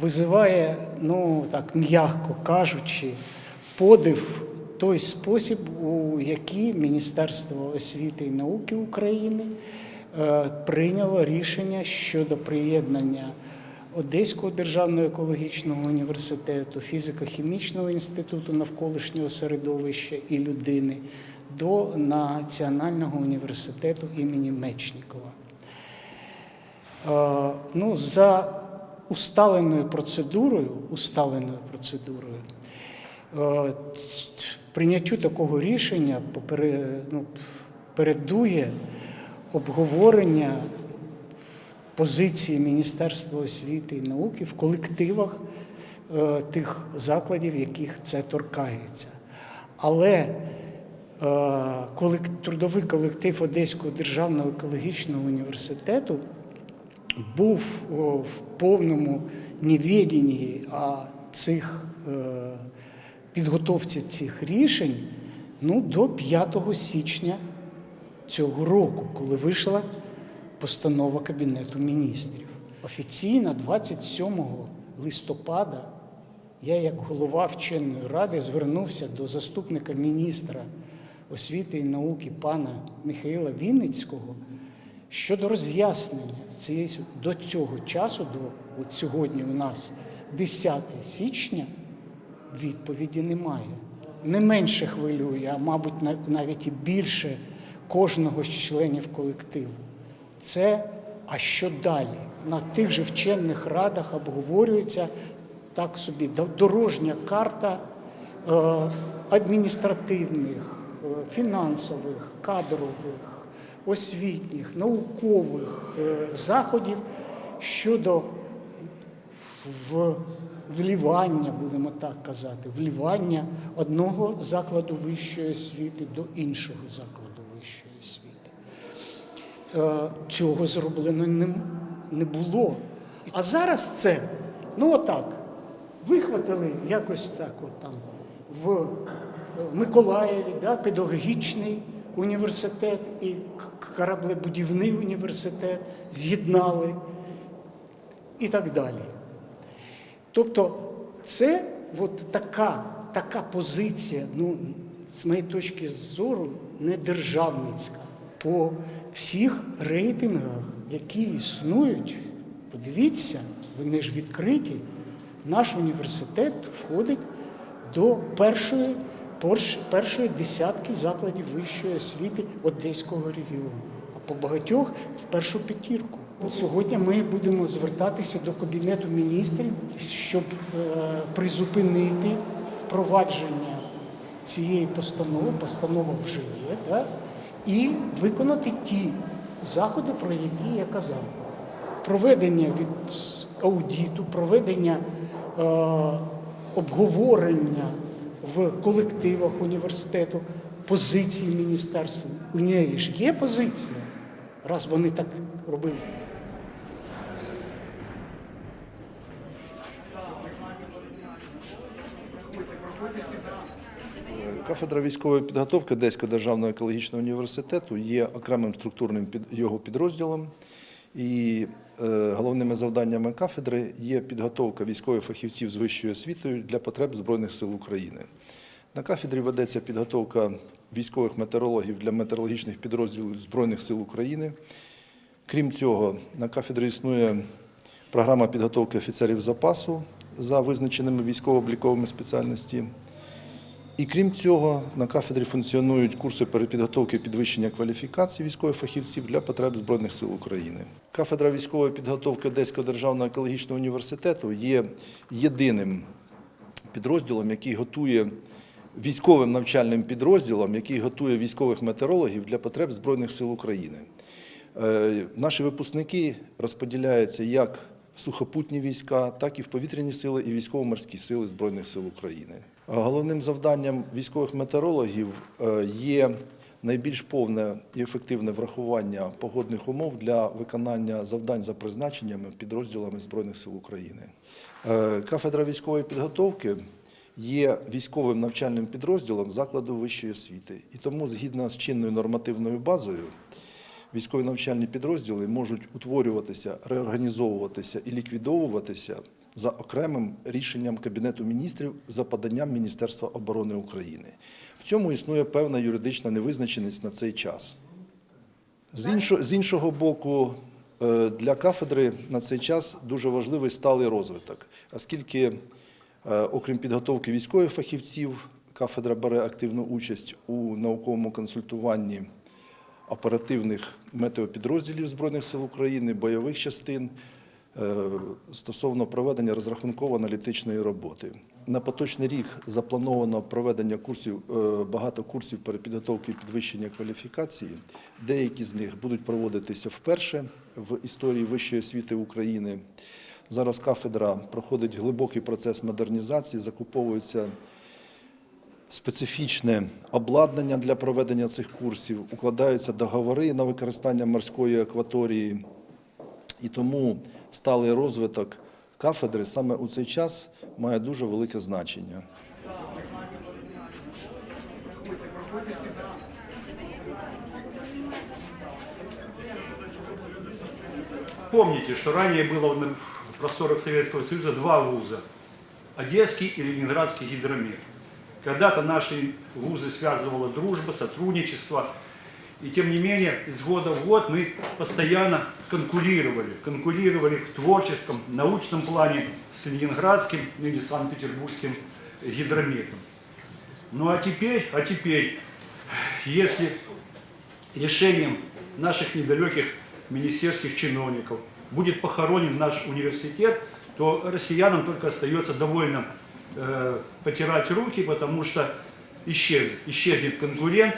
визиває, ну так м'яко кажучи, подив той спосіб, у який Міністерство освіти і науки України е, прийняло рішення щодо приєднання Одеського державного екологічного університету, фізико-хімічного інституту навколишнього середовища і людини до Національного університету імені Мечнікова. Е, Ну, за усталеною процедурою, усталеною процедурою, е, прийняттю такого рішення ну, передує обговорення позиції Міністерства освіти і науки в колективах е, тих закладів, яких це торкається. Але е, трудовий колектив Одеського державного екологічного університету був в повному невіденні а цих е, підготовці цих рішень ну, до 5 січня цього року, коли вийшла постанова Кабінету міністрів. Офіційно 27 листопада я, як голова вченої ради, звернувся до заступника міністра освіти і науки пана Михайла Вінницького щодо роз'яснення цієї до цього часу, до от сьогодні у нас 10 січня, відповіді немає. Не менше хвилює, а мабуть, навіть і більше кожного з членів колективу. Це а що далі? На тих же вчених радах обговорюється так собі дорожня карта е, адміністративних, е, фінансових, кадрових, освітніх, наукових е, заходів щодо в вливання, будемо так казати, вливання одного закладу вищої освіти до іншого закладу вищої освіти. Е, Цього зроблено не було. А зараз це, ну отак, вихватили якось так, от там в Миколаєві, да, педагогічний університет і кораблебудівний університет з'єднали і так далі. Тобто це от така, така позиція, ну, з моєї точки зору, не державницька. По всіх рейтингах, які існують, подивіться, вони ж відкриті, наш університет входить до першої, першої десятки закладів вищої освіти Одеського регіону, а по багатьох в першу п'ятірку. Сьогодні ми будемо звертатися до Кабінету міністрів, щоб е, призупинити впровадження цієї постанови, постанова вже є, да? і виконати ті заходи, про які я казав. Проведення від аудіту, проведення е, обговорення в колективах університету, позиції міністерства. У неї ж є позиція, раз вони так робили. Кафедра військової підготовки Одеського державного екологічного університету є окремим структурним під його підрозділом. І головними завданнями кафедри є підготовка військових фахівців з вищою освітою для потреб Збройних сил України. На кафедрі ведеться підготовка військових метеорологів для метеорологічних підрозділів Збройних сил України. Крім цього, на кафедрі існує програма підготовки офіцерів запасу за визначеними військово-обліковими спеціальності. І крім цього, на кафедрі функціонують курси перепідготовки підвищення кваліфікації військових фахівців для потреб Збройних сил України. Кафедра військової підготовки Одеського державного екологічного університету є єдиним підрозділом, який готує військовим навчальним підрозділом, який готує військових метеорологів для потреб Збройних сил України. Е, Наші випускники розподіляються як в сухопутні війська, так і в повітряні сили і військово-морські сили Збройних сил України. Головним завданням військових метеорологів е, є найбільш повне і ефективне врахування погодних умов для виконання завдань за призначеннями підрозділами Збройних сил України. Е, Кафедра військової підготовки є військовим навчальним підрозділом закладу вищої освіти. І тому, згідно з чинною нормативною базою, військові навчальні підрозділи можуть утворюватися, реорганізовуватися і ліквідовуватися за окремим рішенням Кабінету міністрів за поданням Міністерства оборони України. В цьому існує певна юридична невизначеність на цей час. З іншого, боку, е, для кафедри на цей час дуже важливий сталий розвиток, оскільки, е, окрім підготовки військових фахівців, кафедра бере активну участь у науковому консультуванні оперативних метеопідрозділів Збройних сил України, бойових частин стосовно проведення розрахунково-аналітичної роботи. На поточний рік заплановано проведення курсів, е, багато курсів перепідготовки і підвищення кваліфікації. Деякі з них будуть проводитися вперше в історії вищої освіти України. Зараз кафедра проходить глибокий процес модернізації, закуповуються специфічне обладнання для проведення цих курсів, укладаються договори на використання морської акваторії. І тому сталий розвиток кафедри саме у цей час має дуже велике значення. Помните, что ранее было на просторах Советского Союза два вуза. Одесский и Ленинградский гидромет. Когда-то наши вузы связывала дружба, сотрудничество. И тем не менее, из года в год мы постоянно конкурировали. Конкурировали в творческом, научном плане с Ленинградским или Санкт-Петербургским гидрометом. Ну а теперь, а теперь, если решением наших недалеких министерских чиновников будет похоронен наш университет, то россиянам только остается довольно э, потирать руки, потому что исчезнет, исчезнет конкурент,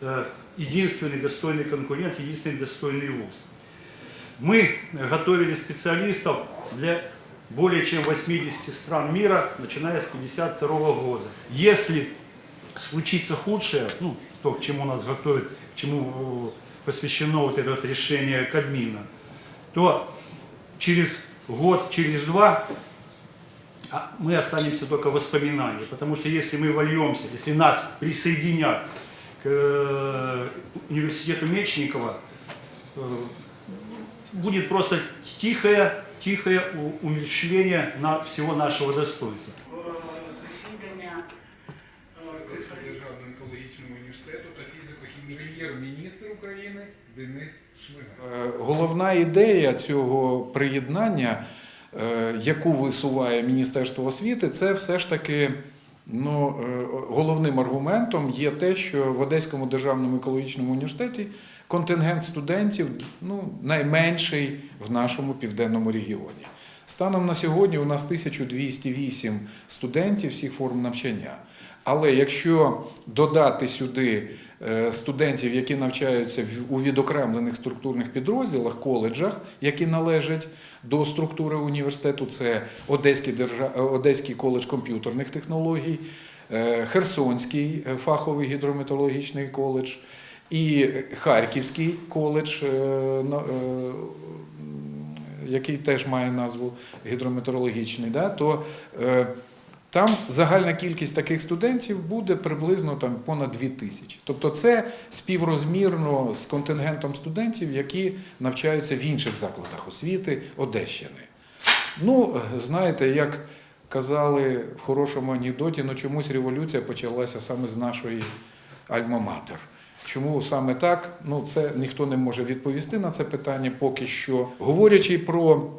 э, единственный достойный конкурент, единственный достойный вуз. Мы готовили специалистов для более чем 80 стран мира, начиная с 1952 года. Если случится худшее, ну, то, к чему нас готовят, чему э, посвящено вот это вот решение Кабмина, то через год, через два а, мы останемся только в воспоминании. Потому что если мы вольемся, если нас присоединят к э, университету Мечникова, э, будет просто тихое, тихое умерщвление на всего нашего достоинства. засідання державного екологічного університету та фізико-прем'єр-міністр України Денис Шмигаль. Е, Головна ідея цього приєднання, е, яку висуває Міністерство освіти, це все ж таки ну, е, головним аргументом є те, що в Одеському державному екологічному університеті контингент студентів ну, найменший в нашому південному регіоні. Станом на сьогодні у нас 1208 студентів всіх форм навчання. Але якщо додати сюди е, студентів, які навчаються у відокремлених структурних підрозділах, коледжах, які належать до структури університету, це Одеський, е, Одеський коледж комп'ютерних технологій, е, Херсонський фаховий гідрометеорологічний коледж і Харківський коледж, який теж має назву гідрометеорологічний, да, то е, там загальна кількість таких студентів буде приблизно там понад 2 тисячі. Тобто це співрозмірно з контингентом студентів, які навчаються в інших закладах освіти Одещини. Ну, знаєте, як казали в хорошому анекдоті, ну чомусь революція почалася саме з нашої альма-матер. Чому саме так? Ну, це ніхто не може відповісти на це питання поки що. Говорячи про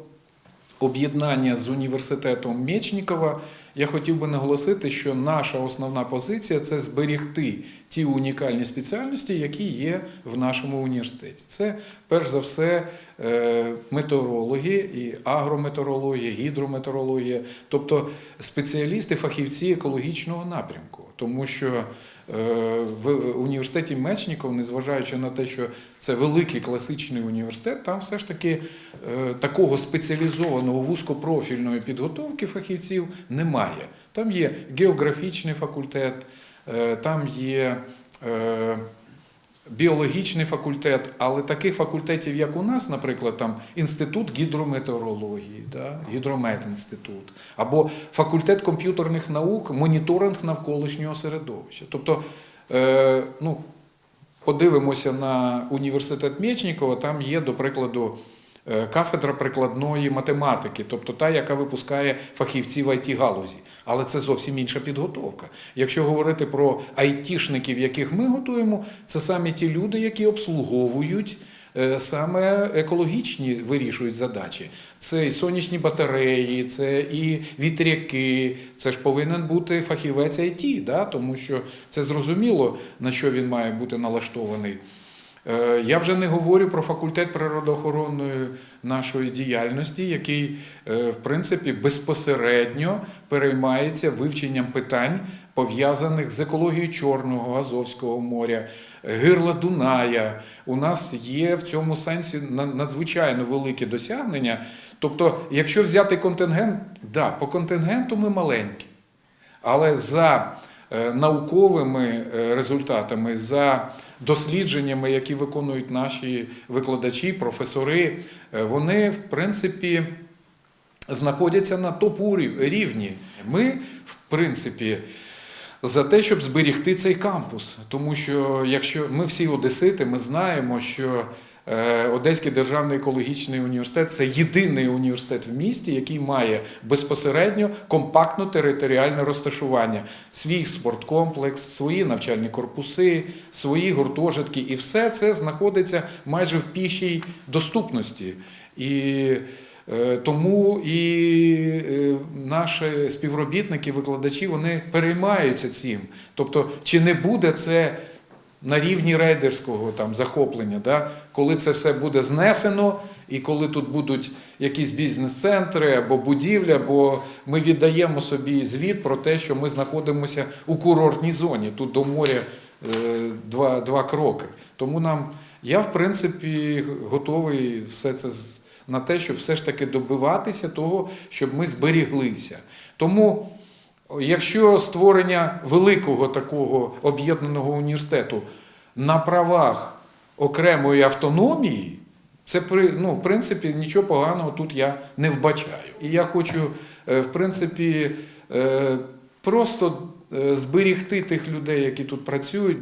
об'єднання з університетом Мєчнікова, я хотів би наголосити, що наша основна позиція це зберігти ті унікальні спеціальності, які є в нашому університеті. Це перш за все е, метеорологи і агрометеорологія, гідрометеорологія, тобто спеціалісти, фахівці екологічного напрямку, тому що в університеті Мечніков, незважаючи на те, що це великий класичний університет, там все ж таки е, такого спеціалізованого вузькопрофільної підготовки фахівців немає. Там є географічний факультет, е, там є е, біологічний факультет, але таких факультетів, як у нас, наприклад, там інститут гідрометеорології, да, гідрометінститут, або факультет комп'ютерних наук, моніторинг навколишнього середовища. Тобто, е, ну, подивимося на університет Мєчнікова, там є, до прикладу, е, кафедра прикладної математики, тобто та, яка випускає фахівців в it галузі. Але це зовсім інша підготовка. Якщо говорити про айтішників, яких ми готуємо, це саме ті люди, які обслуговують. е, Саме екологічні вирішують задачі. Це і сонячні батареї, це і вітряки. Це ж повинен бути фахівець IT, да? тому що це зрозуміло, на що він має бути налаштований. Е, Я вже не говорю про факультет природоохоронної нашої діяльності, який, е, в принципі, безпосередньо переймається вивченням питань, пов'язаних з екологією Чорного, Азовського моря, гирла Дуная. У нас є в цьому сенсі надзвичайно великі досягнення. Тобто, якщо взяти контингент, да, по контингенту ми маленькі. Але за науковими е, результатами, за дослідженнями, які виконують наші викладачі, професори, е, вони, в принципі, знаходяться на топ рівні. Ми, в принципі, за те, щоб зберігти цей кампус. Тому що якщо ми всі одесити, ми знаємо, що е, Одеський державний екологічний університет це єдиний університет в місті, який має безпосередньо компактно територіальне розташування, свій спорткомплекс, свої навчальні корпуси, свої гуртожитки, і все це знаходиться майже в пішій доступності. І Е, Тому і е, наші співробітники, викладачі, вони переймаються цим. Тобто, чи не буде це на рівні рейдерського там, захоплення, да? коли це все буде знесено, і коли тут будуть якісь бізнес-центри або будівлі, або ми віддаємо собі звіт про те, що ми знаходимося у курортній зоні, тут до моря е, два, два кроки. Тому нам, я в принципі готовий все це на те, щоб все ж таки добиватися того, щоб ми зберіглися. Тому, якщо створення великого такого об'єднаного університету на правах окремої автономії, це при- ну, в принципі нічого поганого тут я не вбачаю. І я хочу, е, в принципі, е, просто е, зберігти тих людей, які тут працюють.